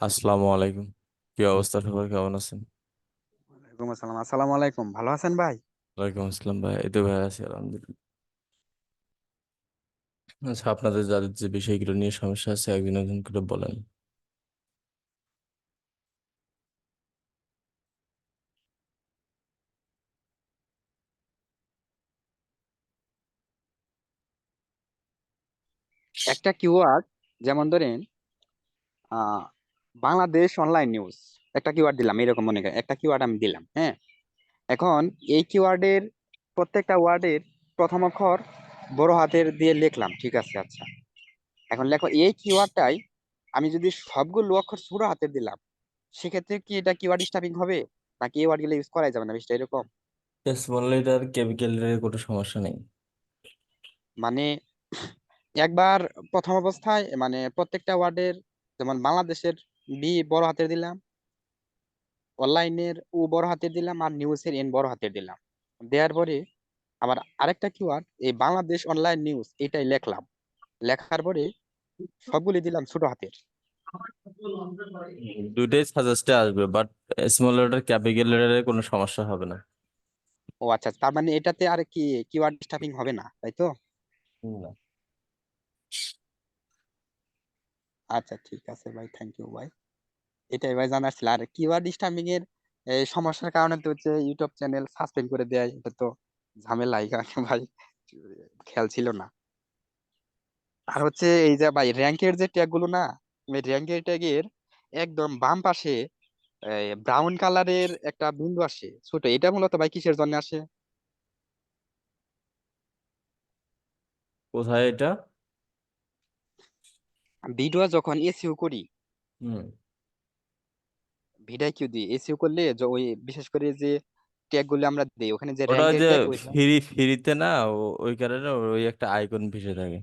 আসসালামু আলাইকুম। কি অবস্থা? সবার কেমন আছেন? ওয়ালাইকুম আসসালাম। আসসালামু আলাইকুম। ভালো আছেন ভাই? ওয়ালাইকুম আসসালাম ভাই। এই তো ভাই আছি আলহামদুলিল্লাহ। আচ্ছা আপনাদের যাদের যে বিষয়গুলো নিয়ে সমস্যা আছে একজন একজন করে বলেন। একটা কিওয়ার্ড যেমন ধরেন আহ বাংলাদেশ অনলাইন নিউজ একটা কিওয়ার্ড দিলাম এরকম মনে করেন একটা কিওয়ার্ড আমি দিলাম হ্যাঁ? এখন এই কিওয়ার্ডের প্রত্যেকটা ওয়ার্ডের প্রথম অক্ষর বড় হাতের দিয়ে লিখলাম ঠিক আছে আচ্ছা। এখন লেখো এই কিওয়ার্ডটাই আমি যদি সবগুলো অক্ষর ছোট হাতের দিলাম সেক্ষেত্রে কি এটা কিওয়ার্ড স্টাফিং হবে? নাকি এই ওয়ার্ডগুলো ইউজ করাই যাবে না বিষয়টা এরকম? স্মল লেটার ক্যাপিটাল লেটারের কোনো সমস্যা নেই। মানে একবার প্রথম অবস্থায় মানে প্রত্যেকটা ওয়ার্ডের যেমন বাংলাদেশের বি বড় হাতের দিলাম অনলাইনের ও বড় হাতের দিলাম আর নিউজের এন বড় হাতের দিলাম। দেওয়ার পরে আবার আরেকটা কিওয়ার্ড এই বাংলাদেশ অনলাইন নিউজ এটাই লেখলাম। লেখার পরে সবগুলি দিলাম ছোট হাতের। দুইটাই সাজেস্টে আসবে বাট স্মল লেটার ক্যাপিটাল লেটারের কোনো সমস্যা হবে না। ও আচ্ছা তার মানে এটাতে আর কি কিওয়ার্ড স্টাফিং হবে না তাই তো? না। আচ্ছা ঠিক আছে ভাই থ্যাংক ইউ ভাই। এটাই ভাই জানার ছিল। আর কিওয়ার্ড স্টাফিং এর সমস্যার কারণে তো হচ্ছে ইউটিউব চ্যানেল সাসপেন্ড করে দেয়, এটা তো ঝামেলা এই কারণে ভাই, খেয়াল ছিল না। আর হচ্ছে এই যে ভাই র্যাঙ্কের যে ট্যাগগুলো না র্যাঙ্কের ট্যাগের একদম বাম পাশে ব্রাউন কালারের একটা বিন্দু আসে, ছোট। এটা মূলত ভাই কিসের জন্য আসে? কোথায় এটা? ভিডিও যখন এসইও করি হুম। ভিডিও কিউ দিই এসইও করলে যে ওই বিশেষ করে যে ট্যাগগুলো আমরা দেই ওখানে যে ওটা র্যাঙ্কের যে ট্যাগ ওই ফ্রি ফ্রিতে না ও- ওই কারণে ওই একটা আইকন ভেসে থাকে।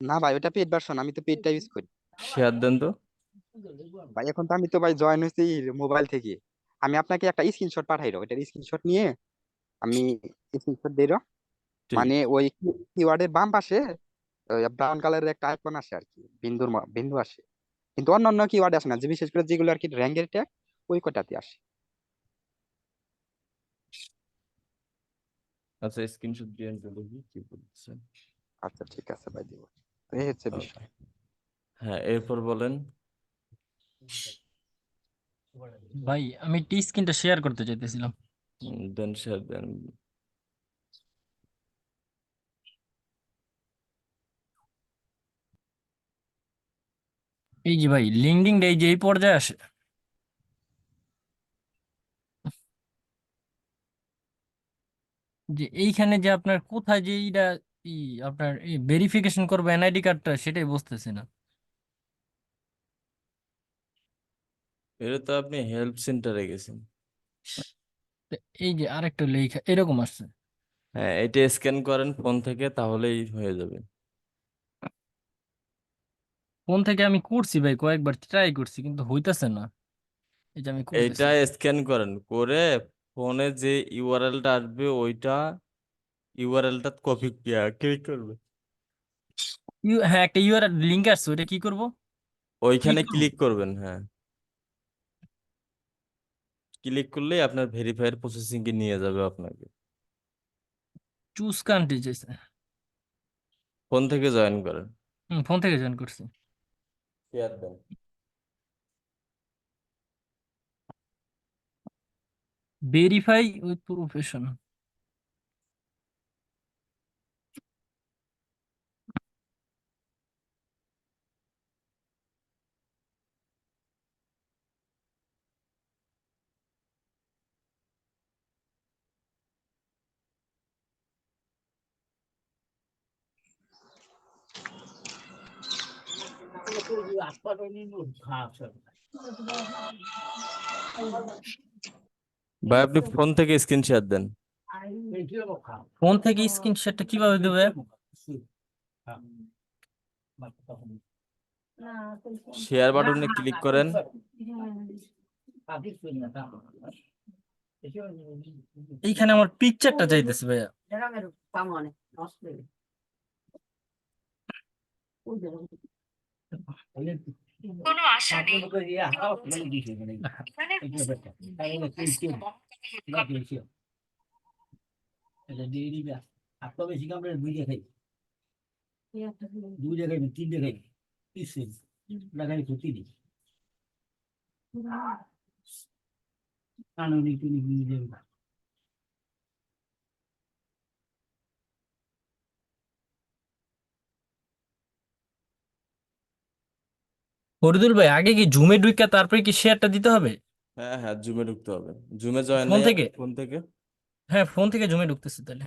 না ভাই ওটা পেড ভার্সন আমি তো পেডটা ইউজ করি। শেয়ার দেন তো। ভাই এখন তো আমি তো ভাই জয়েন হয়েছি মোবাইল থেকে। আমি আপনাকে একটা স্ক্রিনশট পাঠাই দাও এটার স্ক্রিনশট নিয়ে আমি স্ক্রিনশট দিই দাও। ঠিক। মানে ওই কিওয়ার্ডের বাম পাশে ব্রাউন কালারের একটা আইকন আসে আর কি বিন্দুর বিন্দু আসে। কিন্তু অন্যান্য কিওয়ার্ড আসে না যে বিশেষ করে যেগুলো আর কি র্যাঙ্কের ট্যাগ ওই কটাতে আসে? আচ্ছা স্ক্রিনশট দিয়ে আমি দেখি কি বলছে। আচ্ছা ঠিক আছে ভাই দিব। এই হচ্ছে বিষয়। হ্যাঁ এরপর বলেন। ভাই আমি টি স্ক্রিনটা শেয়ার করতে চাইতেছিলাম। দেন শেয়ার দেন। এই যে ভাই লিঙ্কডিন এই যে এই পর্যায়ে আসে। যে এইখানে যে আপনার কোথায় যে এইটা আপনার এই ভেরিফিকেশন করবে এনআইডি কার্ডটা সেটাই বুঝতেছি না। এটা তো আপনি হেল্প সেন্টারে গেছেন। এই যে আরেকটা লেখা এরকম আসছে। হ্যাঁ এটা স্ক্যান করেন ফোন থেকে তাহলেই হয়ে যাবে। ফোন থেকে আমি করছি ভাই কয়েকবার ট্রাই করছি কিন্তু হইতাছে না। এই যে আমি করতেছি। এইটা স্ক্যান করেন করে ফোনে যে ইউআরএলটা আসবে ওইটা ইউআরএলটা কপি ক্লিক করবে। ইউ হ্যাঁ একটা ইউআরএল লিংক আসছে ওটা কি করব? ওইখানে? ক্লিক করবেন হ্যাঁ। ক্লিক করলেই আপনার ভেরিফায়ার প্রসেসিং এ নিয়ে যাবে আপনাকে। চুজ কান্ট্রি চাইছে ফোন থেকে জয়েন করেন। হুম ফোন থেকে জয়েন করছি। শেয়ার দেন ভেরিফাই উইথ প্রফেশন ভাই আপনি ফোন থেকে স্ক্রিন শেয়ার দেন। ফোন থেকে স্ক্রিনশটটা কীভাবে দেবে? শেয়ার বাটনে ক্লিক করেন। এইখানে আমার পিকচারটা চাইতেছে ভাইয়া। কোনো আশা নেই। উপস্থিত মমতাকে বেশি কামড়ে দুই দেখাই দুই দেখাই তিন দেখাই তিন দেখাই ক্ষতি নেই। কানুনি টুনি দুই দেবে ফরিদুল ভাই আগে কি জুমে ঢুকে তারপরে কি শেয়ারটা দিতে হবে? হ্যাঁ হ্যাঁ জুমে ঢুকতে হবে। জুমে জয়েন ফোন থেকে? ফোন থেকে? হ্যাঁ ফোন থেকে জুমে ঢুকতেছি তাহলে।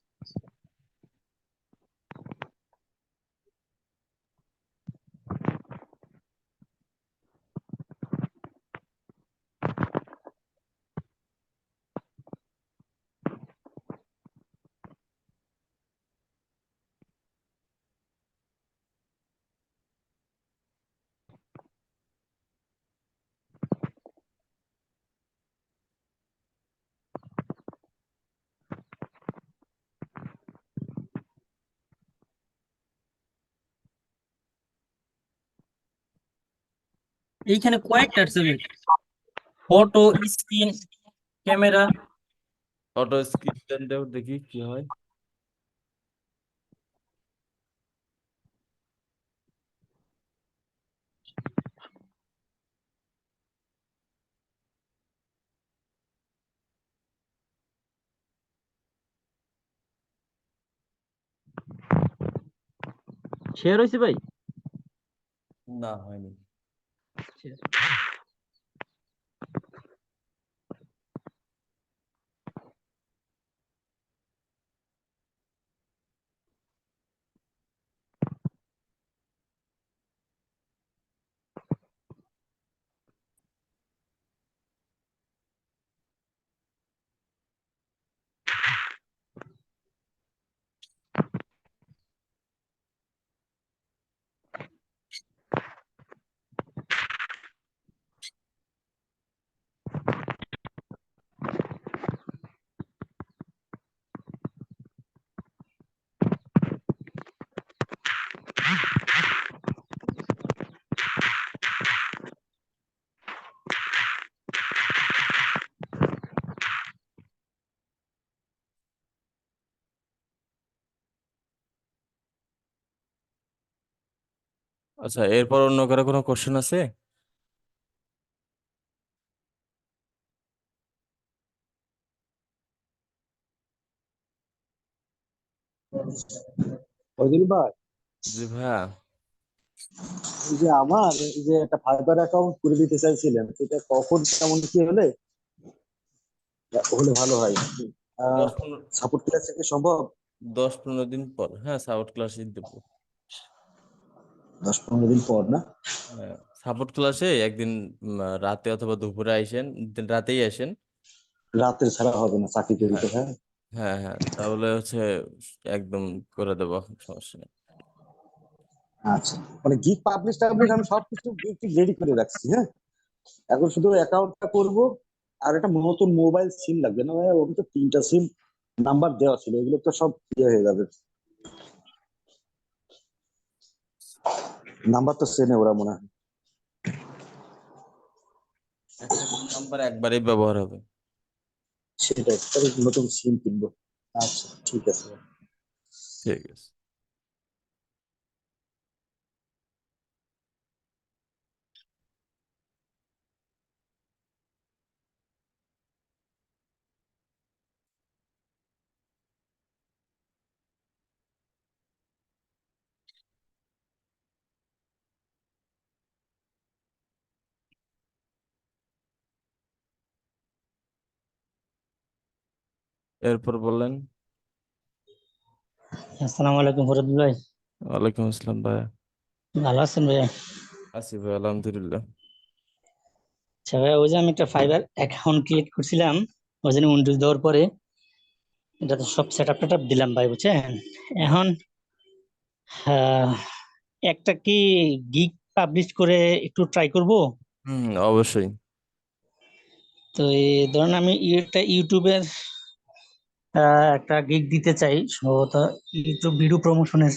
এইখানে কয়েকটা আছে photo screen camera photo screen দেও দেখি কি হয়। শেয়ার হয়েছে ভাই? না হয়নি। to আচ্ছা এরপর অন্য কারও কোনো কোশ্চেন আছে? ফজল ভাই? জি ভাইয়া। যে আমার যে একটা ফাইবার অ্যাকাউন্ট করে দিতে চাইছিলেন সেটা কখন কেমন কি হলে? হলে ভালো হয়। সাপোর্ট ক্লাস থেকে সম্ভব? দশ পনেরো দিন পর। হ্যাঁ সাপোর্ট ক্লাসে দেবো দশ পনেরো দিন পর না? হ্যাঁ সাপোর্ট ক্লাসে একদিন উম, রাতে অথবা দুপুরে আইসেন রাতেই আসেন। রাতের ছাড়া হবে না চাকরি করি হ্যাঁ? হ্যাঁ হ্যাঁ তাহলে হচ্ছে একদম করে দেবো সমস্যা নেই। আচ্ছা মানে গিগ পাবলিশ টাবলিশ আমি সবকিছু রেডি করে রাখছি হ্যাঁ? এখন শুধু অ্যাকাউন্টটা করব আর একটা নতুন মোবাইল সিম লাগবে না ভাই ওর তো তিনটা সিম নাম্বার দেওয়া ছিল এগুলো তো সব ইয়ে হয়ে যাবে। নাম্বার তো চেনে ওরা মনে হয়। নাম্বার একবারেই ব্যবহার হবে। সেটাই নতুন সিম কিনবো। আচ্ছা ঠিক আছে। ঠিক আছে। এরপর বললেন? আসসালামু আলাইকুম ফরিদুল ভাই। ওয়ালাইকুম আসসালাম ভাইয়া ভালো আছেন ভাইয়া? আছি ভাই আলহামদুলিল্লাহ। আচ্ছা ভাইয়া ওই যে আমি একটা ফাইবার অ্যাকাউন্ট ক্রিয়েট করছিলাম ওই জন্য উইন্ডোজ দেওয়ার পরে এটা তো সব সেট আপ দিলাম ভাই বুঝছেন? এখন একটা কি গিগ পাবলিশ করে একটু ট্রাই করব? হুম অবশ্যই। তো এই ধরুন আমি একটা ইউটিউবের একটা গিগ দিতে চাই। সম্ভবত ইউটিউব ভিডিও প্রমোশনের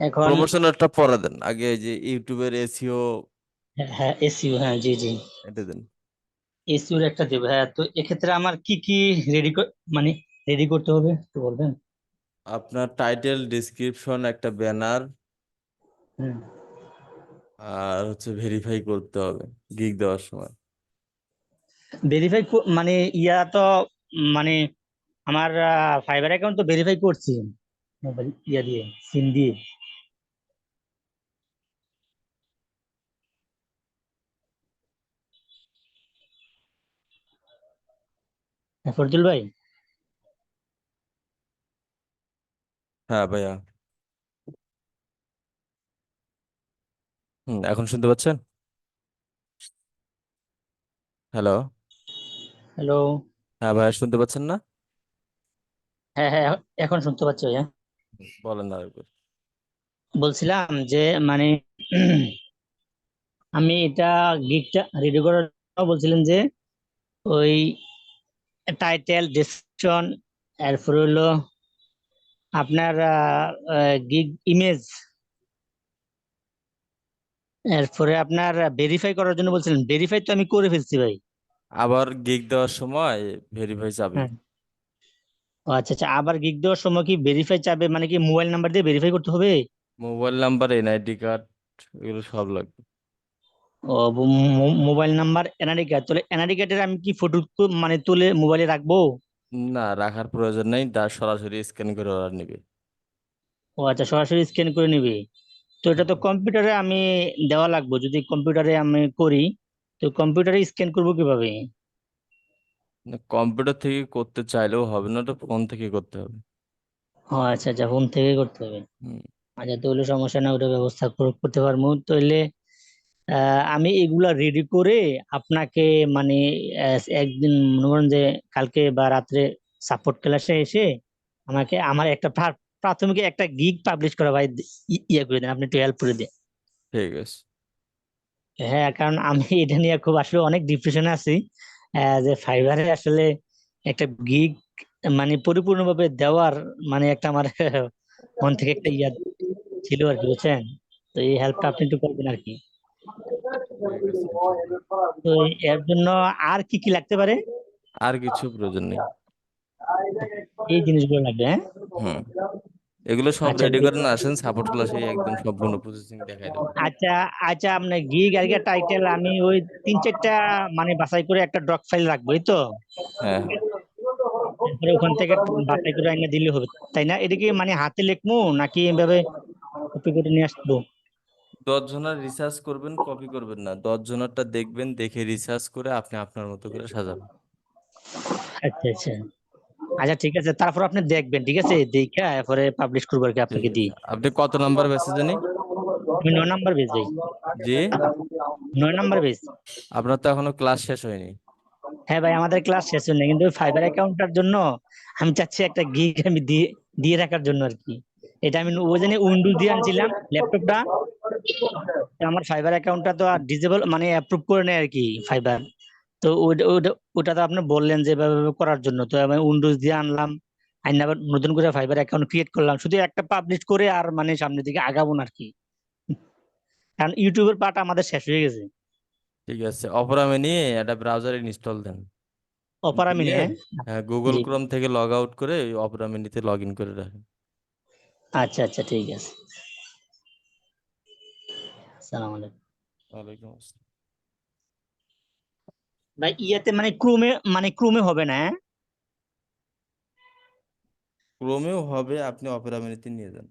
এখন প্রমোশনারটা পরে দেন। আগে যে ইউটিউবের এসইও হ্যাঁ, হ্যাঁ এসইও হ্যাঁ জি জি। এটা দেন। এসইওর একটা দেবে হ্যাঁ। তো এক্ষেত্রে আমার কি কি রেডি মানে রেডি করতে হবে একটু বলবেন? আপনার টাইটেল ডেসক্রিপশন একটা ব্যানার আর হচ্ছে ভেরিফাই করতে হবে গিগ দেওয়ার সময়। ভেরিফাই মানে ইয়া তো মানে আমার ফাইবার অ্যাকাউন্ট তো ভেরিফাই করছি। মোবাইল ইয়া দিয়ে সিম দিয়ে। হ্যাঁ, ফরজুল ভাই? হ্যাঁ ভাইয়া। হুম এখন শুনতে পাচ্ছেন? হ্যালো? হ্যালো? হ্যাঁ ভাইয়া শুনতে পাচ্ছেন না? হ্যাঁ হ্যাঁ এখন শুনতে পাচ্ছি ভাইয়া। বলেন না আরেকবার বলছিলাম যে মানে আমি এটা গিগটা রেডি করার বলছিলেন যে ওই টাইটেল ডেসক্রিপশন এরপর হলো আপনার গিগ ইমেজ এরপরে আপনার ভেরিফাই করার জন্য বলছিলেন। ভেরিফাই তো আমি করে ফেলছি ভাই। আবার গিগ দেওয়ার সময় ভেরিফাই যাবে। হ্যাঁ। আচ্ছা আচ্ছা আবার গিগ দেওয়ার সময় কি ভেরিফাই চাবে মানে কি মোবাইল নাম্বার দিয়ে ভেরিফাই করতে হবে? মোবাইল নাম্বার এনআইডি কার্ড এগুলো সব লাগবে। ও মোবাইল নাম্বার এনআইডি কার্ড তাহলে এনআইডি কার্ডের আমি কি ফটো মানে তুলে মোবাইলে রাখব? না রাখার প্রয়োজন নেই। তার সরাসরি স্ক্যান করে ওরা নেবে। ও আচ্ছা সরাসরি স্ক্যান করে নিবি। তো এটা তো কম্পিউটারে আমি দেওয়া লাগবে। যদি কম্পিউটারে আমি করি তো কম্পিউটারে স্ক্যান করব কীভাবে? কম্পিউটার থেকে করতে চাইলেও হবে না ওটা ফোন থেকে করতে হবে। ও আচ্ছা আচ্ছা ফোন থেকে করতে হবে। আচ্ছা তাহলে সমস্যা না ওটা ব্যবস্থা করতে পারব। তাহলে আমি এগুলা রেডি করে আপনাকে মানে একদিন মনে করেন যে কালকে বা রাত্রে সাপোর্ট ক্লাসে এসে আমাকে আমার একটা প্রা- প্রাথমিক একটা গিগ পাবলিশ করা ভাই ইয়ে করে দেন আপনি একটু হেল্প করে দেন। ঠিক আছে। হ্যাঁ কারণ আমি এটা নিয়ে খুব আসলে অনেক ডিপ্রেশনে আছি। যে ফাইবারে আসলে একটা গিগ মানে পরিপূর্ণভাবে দেওয়ার মানে একটা আমার মন থেকে একটা ইয়া ছিল আর কি বুঝছেন? তো এই হেল্পটা আপনি একটু করবেন আর কি। তো এর জন্য আর কি কি লাগতে পারে? আর কিছু প্রয়োজন নেই। এই জিনিসগুলো লাগবে হ্যাঁ? এগুলো সব আচ্ছা, রেডি ঠিক- করেন আসেন সাপোর্ট ক্লাসে একদম সম্পূর্ণ প্রসেসিং দেখাই দেবো। আচ্ছা আচ্ছা আপনার গিগ আর টাইটেল আমি ওই তিন চারটা মানে বাছাই করে একটা ডক ফাইল রাখব এই তো? হ্যাঁ। তারপরে ওখান থেকে বাছাই করে এনে দিলে হবে তাই না? এটা কি মানে হাতে লিখব নাকি এভাবে কপি করে নিয়ে আসব? দশ জনের রিসার্চ করবেন কপি করবেন না। দশ জনেরটা দেখবেন দেখে রিসার্চ করে আপনি আপনার মতো করে সাজাবেন। আচ্ছা আচ্ছা। আচ্ছা ঠিক আছে। তারপর আপনি দেখবেন ঠিক আছে? দেখা এরপরে পাবলিশ করব আর কি আপনাকে দিই। আপনি কত নাম্বার বেসে জানি? আমি নয় নাম্বার বেচ। ভাই জি? নয় নাম্বার বেচ। আপনার তো এখনও ক্লাস শেষ হয়নি। হ্যাঁ ভাই আমাদের ক্লাস শেষ হয়নি। কিন্তু ফাইবার অ্যাকাউন্টটার জন্য আমি চাচ্ছি একটা গিগ আমি দিয়ে দিয়ে রাখার জন্য আর কি। এটা আমি ওই জন্য উইন্ডোজ দিয়ে আনছিলাম ল্যাপটপটা আমার ফাইবার অ্যাকাউন্টটা তো আর ডিজেবল মানে অ্যাপ্রুভ করে নেয় আর কি ফাইবার তো ওটা তো আপনি বললেন যে করার জন্য। তো আমি উইন্ডোজ দিয়ে আনলাম আইন আবার নতুন করে ফাইবার অ্যাকাউন্ট ক্রিয়েট করলাম। শুধু একটা পাবলিশ করে আর মানে সামনের দিকে আগাবো না আর কি। কারণ ইউটিউবের পার্ট আমাদের শেষ হয়ে গেছে। ঠিক আছে। অপরা নিয়ে একটা ব্রাউজার ইনস্টল দেন। অপারা মিনি হ্যাঁ? হ্যাঁ গুগল জি। ক্রোম থেকে লগ আউট করে অপরা মিনিতে লগ ইন করে রাখেন। আচ্ছা আচ্ছা ঠিক আছে। আসসালামু আলাইকুম। ওয়ালাইকুম আসসালাম। ভাই ইয়াতে মানে ক্রোমে মানে ক্রোমে হবে না হ্যাঁ? ক্রোমেও হবে আপনি অপেরা মিনিতে নিয়ে যান।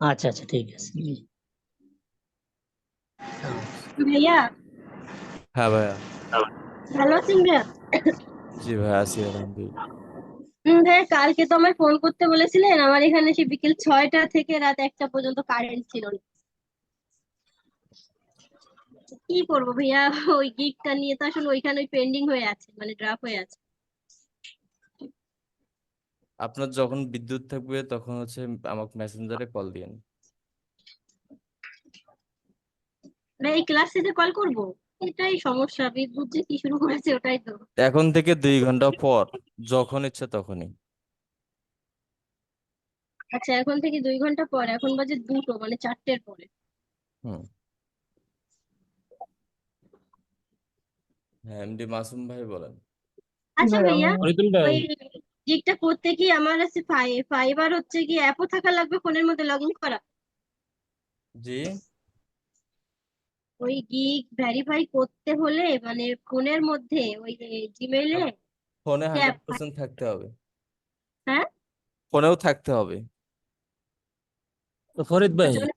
আচ্ছা আচ্ছা ঠিক আছে। ভাইয়া? হ্যাঁ ভাইয়া। ভালো আছেন ভাইয়া? জি ভাই আছি আলহামদুলিল্লাহ। ভাইয়া কালকে তো আমায় ফোন করতে বলেছিলেন আমার এখানে সে বিকেল ছয়টা থেকে রাত একটা পর্যন্ত কারেন্ট ছিল না। কি করব ভাইয়া? ওই গিগটা নিয়ে তো আসলে ওইখানে পেন্ডিং হয়ে আছে মানে ড্রাফ হয়ে আছে। আপনার যখন বিদ্যুৎ থাকবে তখন হচ্ছে আমাকে মেসেঞ্জারে কল দিয়েন। এই ক্লাসে শেষে কল করব? এটাই সমস্যা বিদ্যুৎ যে কি শুরু করেছে ওটাই তো। এখন থেকে দুই ঘণ্টা পর যখন ইচ্ছা তখনই। আচ্ছা এখন থেকে দুই ঘণ্টা পর এখন বাজে দুটো মানে চারটের পরে। হুম। হ্যাঁ এমডি মাসুম ভাই বলেন। আচ্ছা ভাইয়া ওই গিগটা করতে কি আমার আছে ফাই ফাইবার হচ্ছে কি অ্যাপও থাকা লাগবে ফোনের মধ্যে লগ ইন করা। জি। ওই গিগ ভেরিফাই করতে হলে মানে ফোনের মধ্যে ওই জিমেইলে ফোনে হ্যাঁ, হান্ড্রেড পার্সেন্ট থাকতে হবে। হ্যাঁ? ফোনেও থাকতে হবে। তো ফরিদ ভাই। ফোনে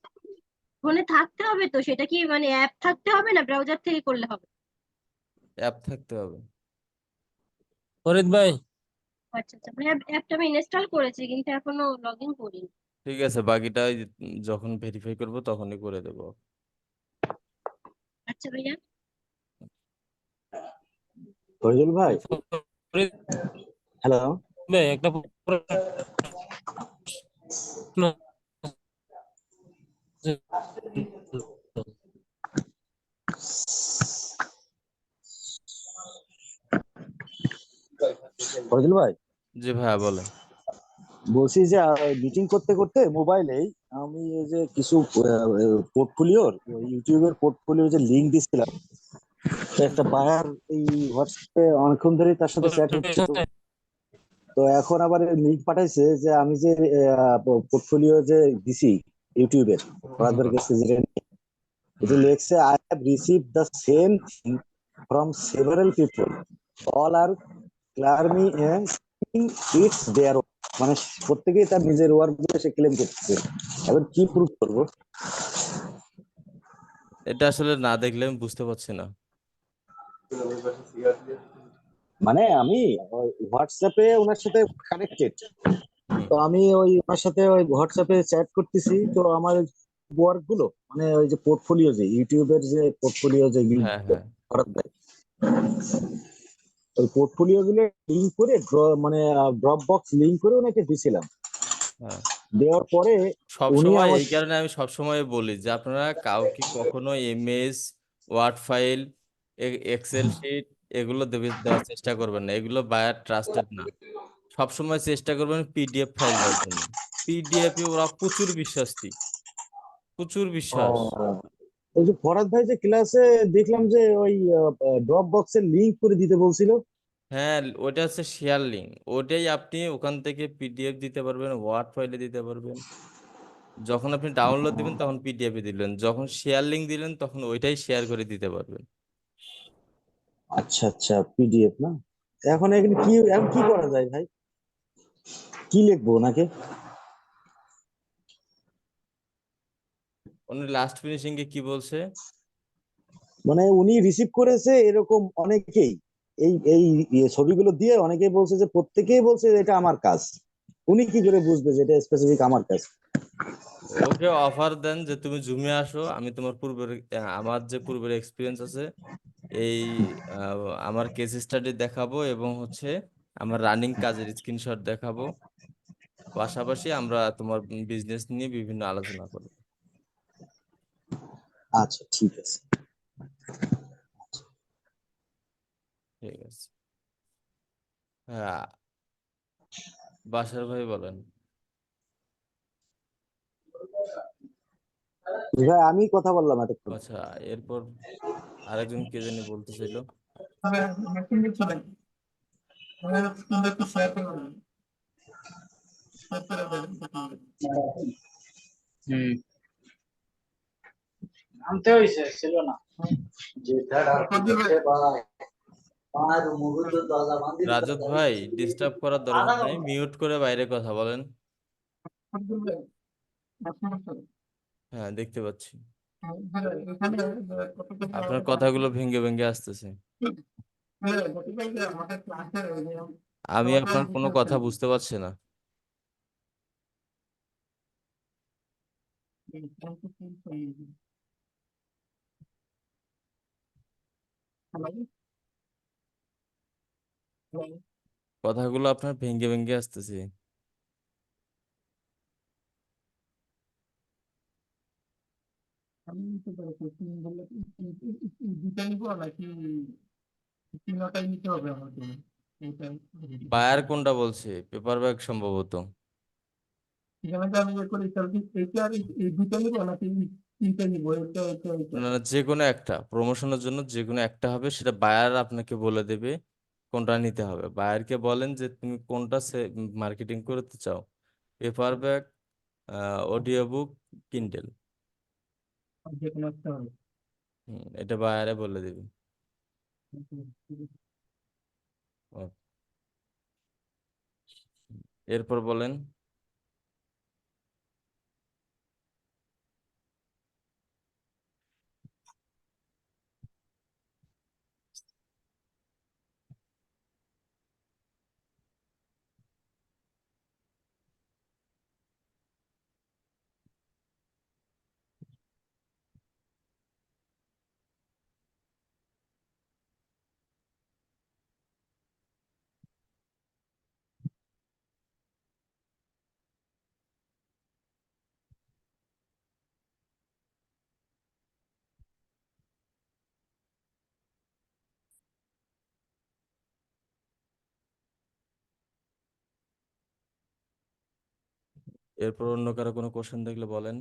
ফোনে থাকতে হবে তো? সেটা কি মানে অ্যাপ থাকতে হবে না ব্রাউজার থেকে করলে হবে? অ্যাপ থাকতে হবে। ফরিদ ভাই? আচ্ছা আচ্ছা। ভাইয়া অ্যাপটা আমি ইনস্টল করেছি কিন্তু এখনও লগ ইন করিনি। ঠিক আছে বাকিটা যখন ভেরিফাই করব তখনই করে দেবো। আচ্ছা ভাইয়া। ফরিদুল ভাই? হ্যালো? ভাই একটা প্রশ্ন। ফরিদুল ভাই? জি ভাইয়া বলেন। বলছি যে মিটিং করতে করতে মোবাইলেই আমি এই যে কিছু পোর্টফোলিওর ইউটিউবের পোর্টফোলিও যে লিংক দিছিলাম একটা বায়ার এই হোয়াটসঅ্যাপে অনেকক্ষণ ধরেই তার সাথে চ্যাট হচ্ছে তো। এখন আবার লিংক পাঠাইছে যে আমি যে পোর্টফোলিও যে দিছি ইউটিউবের ওনাদের কাছে যেটা এটা লেখছে I have receive the same from several people all are claim it's there মানে প্রত্যেকেই তার নিজের ওয়ার্ক দিয়ে সে ক্লেম করতেছে এবার কি প্রুফ করব? এটা আসলে না দেখলে আমি বুঝতে পারছি না। মানে আমি হোয়াটসঅ্যাপে ওনার সাথে কানেক্টেড তো আমি ওই ওনার সাথে ওই হোয়াটসঅ্যাপে চ্যাট করতেছি। তো আমার ওয়ার্কগুলো মানে ওই যে পোর্টফোলিও যে ইউটিউবের যে পোর্টফোলিও যে হ্যাঁ হ্যাঁ। ওই পোর্টফোলিও গুলো লিঙ্ক করে মানে ড্রপ বক্স লিঙ্ক করে ওনাকে দিছিলাম। হ্যাঁ। দেওয়ার পরে সব উনি সময় আমার- এই কারণে আমি সব সময় বলি যে আপনারা কাউকে কখনো image word file Excel sheet এগুলো দেওয়ার চেষ্টা করবেন না। এগুলো বায়ার ট্রাস্টেড না। সব সময় চেষ্টা করবেন পিডিএফ ফাইল দেওয়ার জন্য। পিডিএফ ওরা প্রচুর বিশ্বাসী প্রচুর বিশ্বাস। ওই যে ফরাদ ভাই যে ক্লাসে দেখলাম যে ওই ড্রপ বক্সের লিঙ্ক করে দিতে বলছিল। হ্যাঁ ওটা হচ্ছে শেয়ার লিঙ্ক ওটাই আপনি ওখান থেকে পিডিএফ দিতে পারবেন ওয়ার্ড ফাইলে দিতে পারবেন। যখন আপনি ডাউনলোড দিবেন তখন পিডিএফ এ দিলেন। যখন শেয়ার লিঙ্ক দিলেন তখন ওইটাই শেয়ার করে দিতে পারবেন। আচ্ছা আচ্ছা পিডিএফ না? এখন এখানে কি এখন কি করা যায় ভাই? কি লিখব ওনাকে? উনি লাস্ট ফিনিশিং এ কি বলছে? মানে উনি রিসিভ করেছে এরকম অনেকেই। এই এই ইয়ে ছবিগুলো দিয়ে অনেকেই বলছে যে প্রত্যেকেই বলছে এটা আমার কাজ। উনি কি করে বুঝবে যে এটা স্পেসিফিক আমার কাজ? ওকে অফার দেন যে তুমি জুমে আসো আমি তোমার পূর্বের আমার যে পূর্বের এক্সপিরিয়েন্স আছে এই আমার কেস স্টাডি দেখাবো এবং হচ্ছে আমার রানিং কাজের স্ক্রিনশট দেখাবো। পাশাপাশি আমরা তোমার বিজনেস নিয়ে বিভিন্ন আলোচনা করব। আচ্ছা ঠিক আছে। ঠিক আছে। হ্যাঁ বাসার ভাই বলেন। ভাই আমি কথা বললাম এতক্ষণ আচ্ছা এরপর আরেকজন কে জানি বলতে চাইলো আনতে হয়েছে ছিল না। রাজত ভাই ডিস্টার্ব করার দরকার নেই মিউট করে বাইরে কথা বলেন। হ্যাঁ দেখতে পাচ্ছি। আপনার কথাগুলো ভেঙ্গে ভেঙ্গে আসতেছে। আমি আপনার কোনো কথা বুঝতে পারছি না। কথাগুলো আপনার ভেঙ্গে ভেঙ্গে আসতেছে। বায়ার কোনটা বলছে? পেপার ব্যাগ সম্ভবত। এখানে তো আমি ইয়ে করি এই- যে কোনো একটা প্রমোশনের জন্য যে কোনো একটা হবে সেটা বায়ার আপনাকে বলে দেবে কোনটা নিতে হবে। বায়ারকে বলেন যে তুমি কোনটা মার্কেটিং করতে চাও? Paper bag audio book Kindle এটা বায়ারে বলে দেবে। এরপর বলেন এরপর অন্য কারও কোনো কোশ্চেন দেখলে বলেন।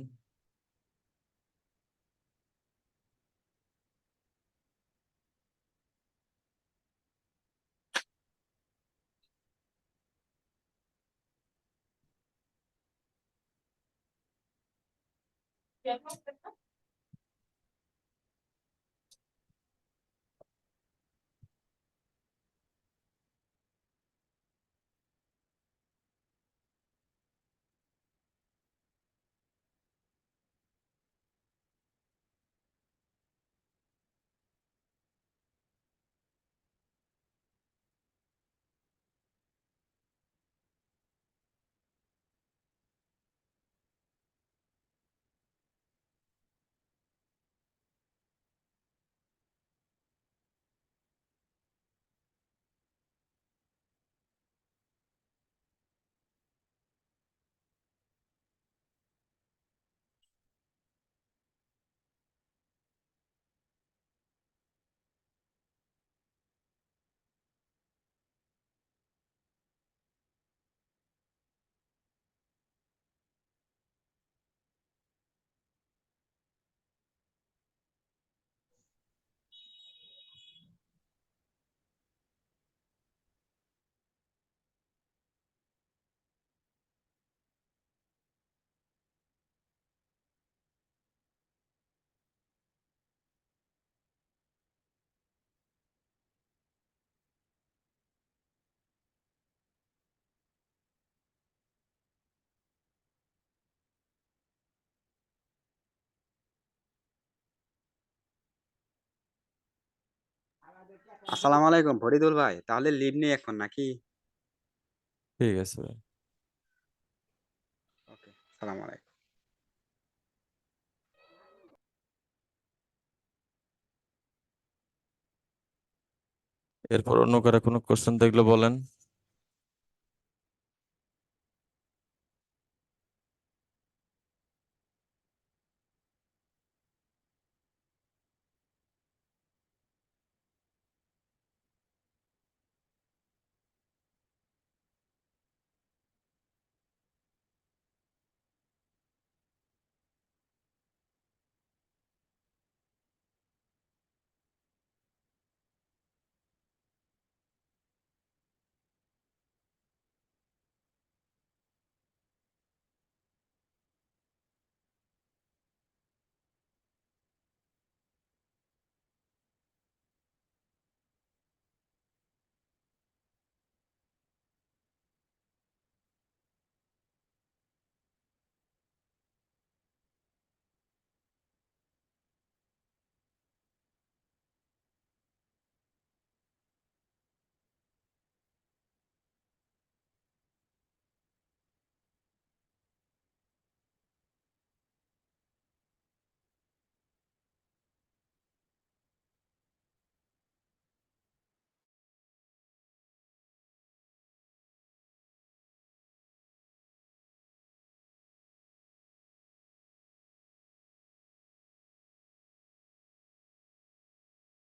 আসসালামু আলাইকুম ফরিদুল ভাই। তাহলে লিভ নেই এখন নাকি? ঠিক আছে ভাই। ওকে আসসালামু আলাইকুম। এরপর অন্য কারও কোনো কোশ্চেন দেখলে বলেন।